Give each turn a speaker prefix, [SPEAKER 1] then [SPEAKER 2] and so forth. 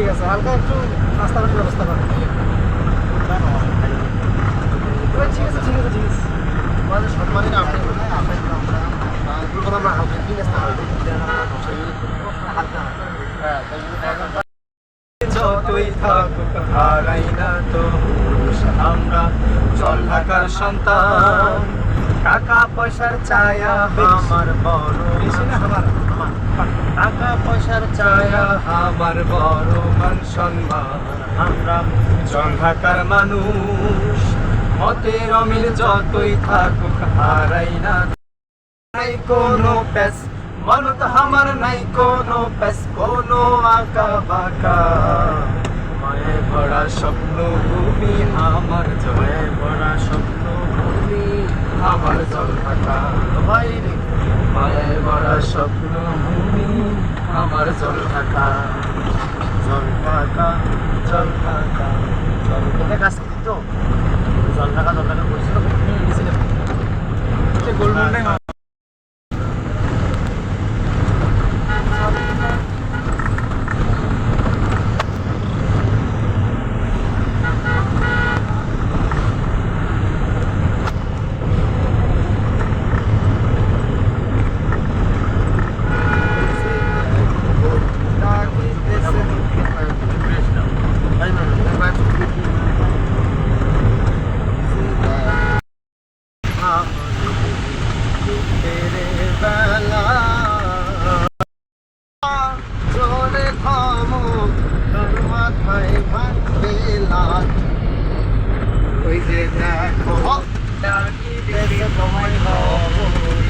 [SPEAKER 1] ঠিক আছে হালকা একটু নাস্তা পানির ব্যবস্থা করেন। ঠিক আছে ঠিক আছে ঠিক আছে। আমাদের সম্মানের আপনি আমরা হালকা কি নাস্তা
[SPEAKER 2] যতই থাকুক হারাই না তো আমরা। জল ঢাকার সন্তান। টাকা পয়সার ছায়া আমার বড়
[SPEAKER 1] আমার
[SPEAKER 2] টাকা পয়সার ছায়া, আমার বড় মান সম্মান আমরা ঢাকার মানুষ, মতের অমিল যতই থাকুক, হারাই না। নাই কোনো পেস মনত আমার নাই কোনো পেস কোনো আঁকা বাঁকা। মায়ে ভরা স্বপ্ন ভূমি আমার জয়ে ভরা স্বপ্ন ভূমি আমার জল ঢাকা।
[SPEAKER 1] ভাই
[SPEAKER 2] মায়ে ভরা স্বপ্ন ভূমি আমার জল থাকা জল থাকা জল থাকা জল
[SPEAKER 1] এটা কাজ কি তো? জল থাকা জল থাকা করছিল
[SPEAKER 2] গোলমন্ডাই তেরে বেলা
[SPEAKER 1] জলে থামো তোর মাথায় ভাঙবে লাঠি
[SPEAKER 2] ওই যে দেখো ডাকি হব